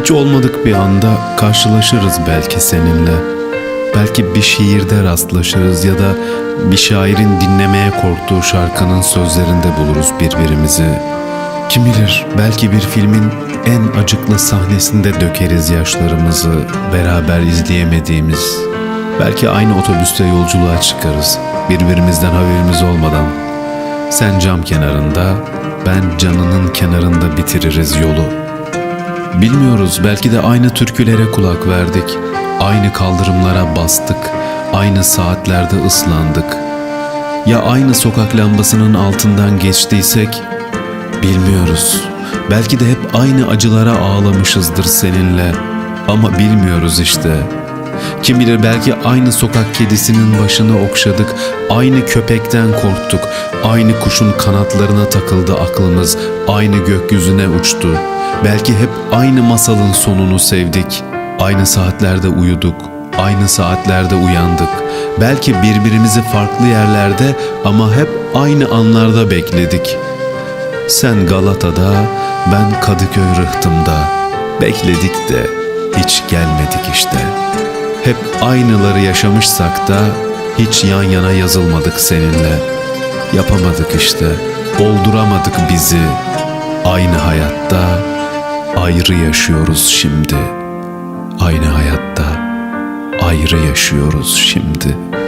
Hiç olmadık bir anda karşılaşırız belki seninle. Belki bir şiirde rastlaşırız ya da bir şairin dinlemeye korktuğu şarkının sözlerinde buluruz birbirimizi. Kim bilir belki bir filmin en acıklı sahnesinde dökeriz yaşlarımızı beraber izleyemediğimiz. Belki aynı otobüste yolculuğa çıkarız birbirimizden haberimiz olmadan. Sen cam kenarında, ben canının kenarında bitiririz yolu. Bilmiyoruz belki de aynı türkülere kulak verdik. Aynı kaldırımlara bastık. Aynı saatlerde ıslandık. Ya aynı sokak lambasının altından geçtiysek? Bilmiyoruz. Belki de hep aynı acılara ağlamışızdır seninle. Ama bilmiyoruz işte. Kim bilir belki aynı sokak kedisinin başını okşadık, aynı köpekten korktuk, aynı kuşun kanatlarına takıldı aklımız, aynı gökyüzüne uçtu. Belki hep aynı masalın sonunu sevdik, aynı saatlerde uyuduk, aynı saatlerde uyandık. Belki birbirimizi farklı yerlerde ama hep aynı anlarda bekledik. Sen Galata'da, ben Kadıköy Rıhtım'da. Bekledik de hiç gelmedik işte. Hep aynıları yaşamışsak da hiç yan yana yazılmadık seninle. Yapamadık işte, dolduramadık bizi. Aynı hayatta ayrı yaşıyoruz şimdi. Aynı hayatta ayrı yaşıyoruz şimdi.''